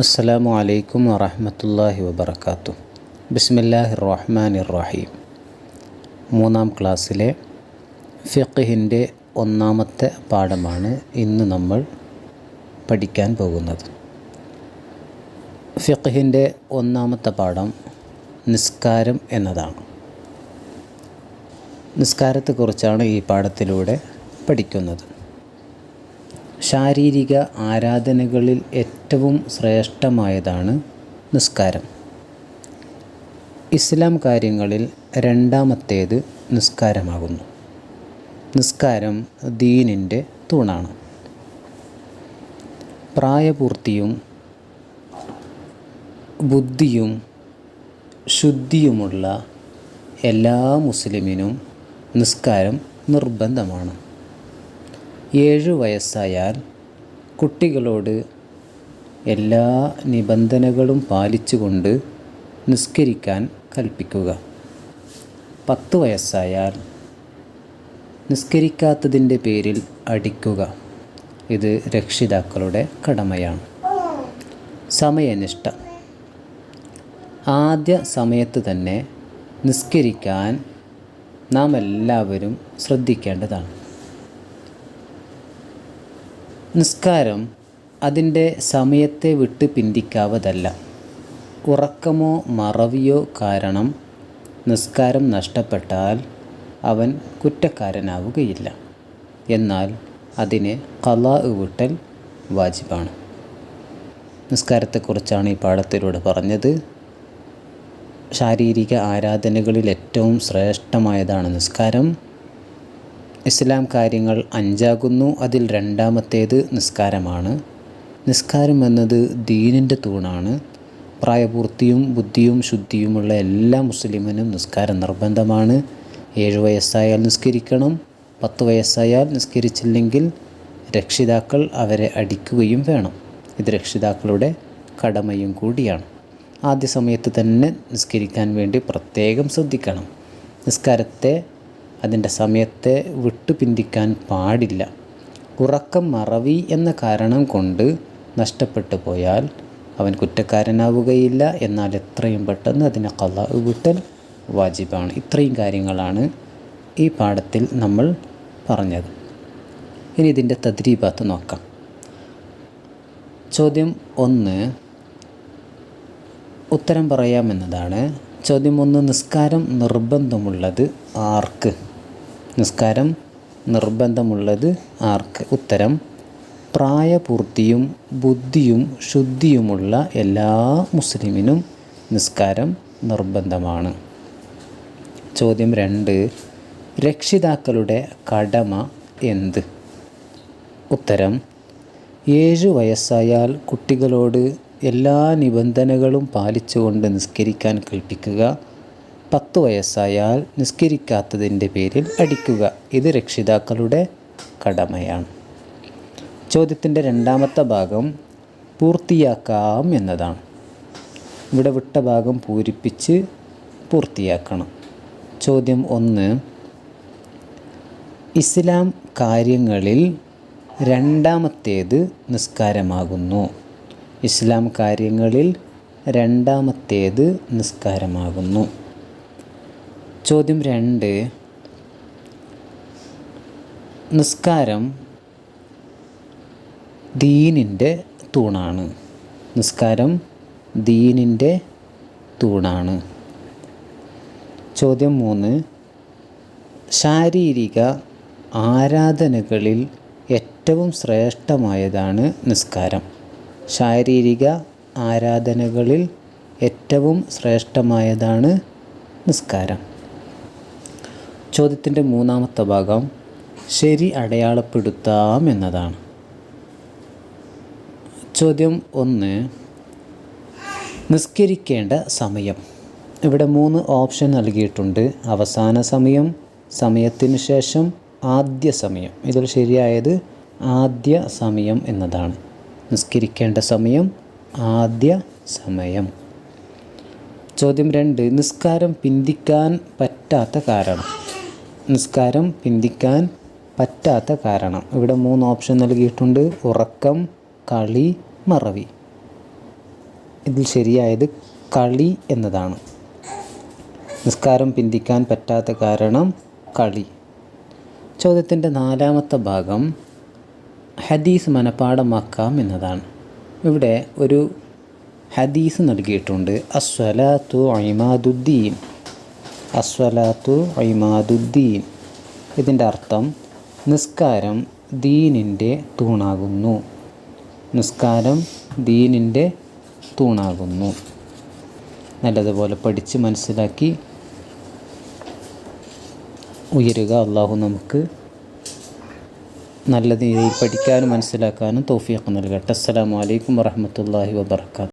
അസ്സലാമു അലൈക്കും വറഹമത്തല്ലാഹി വബർക്കാത്തു ബിസ്മില്ലാഹി റഹ്മാൻ റഹീം മൂന്നാം ക്ലാസ്സിലെ ഫിഖിന്റെ ഒന്നാമത്തെ പാഠമാണ് ഇന്ന് നമ്മൾ പഠിക്കാൻ പോകുന്നത്. ഫിഖിന്റെ ഒന്നാമത്തെ പാഠം നിസ്കാരം എന്നതാണ്. നിസ്കാരത്തെക്കുറിച്ചാണ് ഈ പാഠത്തിലൂടെ പഠിക്കുന്നത്. ശാരീരിക ആരാധനകളിൽ ഏറ്റവും ശ്രേഷ്ഠമായതാണ് നിസ്കാരം. ഇസ്ലാം കാര്യങ്ങളിൽ രണ്ടാമത്തേത് നിസ്കാരമാകുന്നു. നിസ്കാരം ദീനിന്റെ തൂണാണ്. പ്രായപൂർത്തിയും ബുദ്ധിയും ശുദ്ധിയുമുള്ള എല്ലാ മുസ്ലിമിനും നിസ്കാരം നിർബന്ധമാണ്. ഏഴ് വയസ്സായാൽ കുട്ടികളോട് എല്ലാ നിബന്ധനകളും പാലിച്ചുകൊണ്ട് നിസ്കരിക്കാൻ കൽപ്പിക്കുക. പത്ത് വയസ്സായാൽ നിസ്കരിക്കാത്തതിന്റെ പേരിൽ അടിക്കുക. ഇത് രക്ഷിതാക്കളുടെ കടമയാണ്. സമയനിഷ്ഠ. ആദ്യ സമയത്ത് തന്നെ നിസ്കരിക്കാൻ നാം എല്ലാവരും ശ്രദ്ധിക്കേണ്ടതാണ്. നിസ്കാരം അതിന്റെ സമയത്തെ വിട്ട് പിന്തിക്കാവതല്ല ഉറക്കമോ മറവിയോ കാരണം നിസ്കാരം നഷ്ടപ്പെട്ടാൽ അവൻ കുറ്റക്കാരനാവുകയില്ല. എന്നാൽ അതിന് കലാ വിട്ടൽ വാജിബാണ്. നിസ്കാരത്തെക്കുറിച്ചാണ് ഈ പാഠത്തിലൂടെ പറഞ്ഞത്. ശാരീരിക ആരാധനകളിൽ ഏറ്റവും ശ്രേഷ്ഠമായതാണ് നിസ്കാരം. ഇസ്ലാം കാര്യങ്ങൾ അഞ്ചാകുന്നു. അതിൽ രണ്ടാമത്തേത് നിസ്കാരമാണ്. നിസ്കാരം എന്നത് ദീനിന്റെ തൂണാണ്. പ്രായപൂർത്തിയും ബുദ്ധിയും ശുദ്ധിയുമുള്ള എല്ലാ മുസ്ലിമിനും നിസ്കാരം നിർബന്ധമാണ്. ഏഴ് വയസ്സായാൽ നിസ്കരിക്കണം. പത്ത് വയസ്സായാൽ നിസ്കരിച്ചില്ലെങ്കിൽ രക്ഷിതാക്കൾ അവരെ അടിക്കുകയും വേണം. ഇത് രക്ഷിതാക്കളുടെ കടമയും കൂടിയാണ്. ആദ്യ സമയത്ത് തന്നെ നിസ്കരിക്കാൻ വേണ്ടി പ്രത്യേകം ശ്രദ്ധിക്കണം. നിസ്കാരത്തെ അതിന്റെ സമയത്തെ വിട്ടു പിന്തിക്കാൻ പാടില്ല. ഉറക്കം മറവി എന്ന കാരണം കൊണ്ട് നഷ്ടപ്പെട്ടു പോയാൽ അവൻ കുറ്റക്കാരനാവുകയില്ല. എന്നാൽ എത്രയും പെട്ടെന്ന് അതിനെ കല വിട്ടൽ വാജിബാണ്. ഇത്രയും കാര്യങ്ങളാണ് ഈ പാഠത്തിൽ നമ്മൾ പറഞ്ഞത്. ഇനി ഇതിന്റെ തദ്രീബാത്ത് നോക്കാം. ചോദ്യം ഒന്ന് ഉത്തരം പറയാമെന്നതാണ്. ചോദ്യം ഒന്ന് നിസ്കാരം നിർബന്ധമുള്ളത് ആർക്ക്? നിസ്കാരം നിർബന്ധമുള്ളത് ആർക്ക്? ഉത്തരം പ്രായപൂർത്തിയും ബുദ്ധിയും ശുദ്ധിയുമുള്ള എല്ലാ മുസ്ലിമിനും നിസ്കാരം നിർബന്ധമാണ്. ചോദ്യം രണ്ട് രക്ഷിതാക്കളുടെ കടമ എന്ത്? ഉത്തരം ഏഴ് വയസ്സായാൽ കുട്ടികളോട് എല്ലാ നിബന്ധനകളും പാലിച്ചുകൊണ്ട് നിസ്കരിക്കാൻ കൽപ്പിക്കുക. പത്ത് വയസ്സായാൽ നിസ്കരിക്കാത്തതിന്റെ പേരിൽ അടിക്കുക. ഇത് രക്ഷിതാക്കളുടെ കടമയാണ്. ചോദ്യത്തിന്റെ രണ്ടാമത്തെ ഭാഗം പൂർത്തിയാക്കാം എന്നതാണ്. ഇവിടെ വിട്ട ഭാഗം പൂരിപ്പിച്ച് പൂർത്തിയാക്കണം. ചോദ്യം ഒന്ന്. ഇസ്ലാം കാര്യങ്ങളിൽ രണ്ടാമത്തേത് നിസ്കാരമാകുന്നു. ഇസ്ലാം കാര്യങ്ങളിൽ രണ്ടാമത്തേത് നിസ്കാരമാകുന്നു. ചോദ്യം രണ്ട്. നിസ്കാരം ദീനിന്റെ തൂണാണ്. നിസ്കാരം ദീനിന്റെ തൂണാണ്. ചോദ്യം മൂന്ന്. ശാരീരിക ആരാധനകളിൽ ഏറ്റവും ശ്രേഷ്ഠമായതാണ് നിസ്കാരം. ശാരീരിക ആരാധനകളിൽ ഏറ്റവും ശ്രേഷ്ഠമായതാണ് നിസ്കാരം. ചോദ്യത്തിന്റെ മൂന്നാമത്തെ ഭാഗം ശരി അടയാളപ്പെടുത്താം എന്നതാണ്. ചോദ്യം ഒന്ന് നിസ്കരിക്കേണ്ട സമയം. ഇവിടെ മൂന്ന് ഓപ്ഷൻ നൽകിയിട്ടുണ്ട്. അവസാന സമയം സമയത്തിന് ശേഷം ആദ്യ സമയം. ഇതിൽ ശരിയായത് ആദ്യ സമയം എന്നതാണ്. നിസ്കരിക്കേണ്ട സമയം ആദ്യ സമയം. ചോദ്യം രണ്ട് നിസ്കാരം പിന്തിക്കാൻ പറ്റാത്ത കാരണം. നിസ്കാരം പിന്തിക്കാൻ പറ്റാത്ത കാരണം. ഇവിടെ മൂന്ന് ഓപ്ഷൻ നൽകിയിട്ടുണ്ട്. ഉറക്കം കളി മറവി. ഇതിൽ ശരിയായത് കളി എന്നതാണ്. നിസ്കാരം പിന്തിക്കാൻ പറ്റാത്ത കാരണം കളി. ചോദ്യത്തിന്റെ നാലാമത്തെ ഭാഗം ഹദീസ് മനപാഠമാക്കാം എന്നതാണ്. ഇവിടെ ഒരു ഹദീസ് നൽകിയിട്ടുണ്ട്. അസ്വലാത്തു ഐമാദുദ്ദീൻ അസ്വലാത്തു ഐമാദുദ്ദീൻ ഇതിന്റെ അർത്ഥം നിസ്കാരം ദീനിന്റെ തൂണാകുന്നു. നിസ്കാരം ദീനിന്റെ തൂണാകുന്നു. നല്ലതുപോലെ പഠിച്ച് മനസ്സിലാക്കി ഉയരുക. അള്ളാഹു നമുക്ക് നല്ല രീതിയിൽ പഠിക്കാനും മനസ്സിലാക്കാനും തൗഫീഖ് നൽകട്ടെ. അസ്സാം വലൈക്കും വറഹ്മത്തുള്ളാഹി വബർക്കാത്തു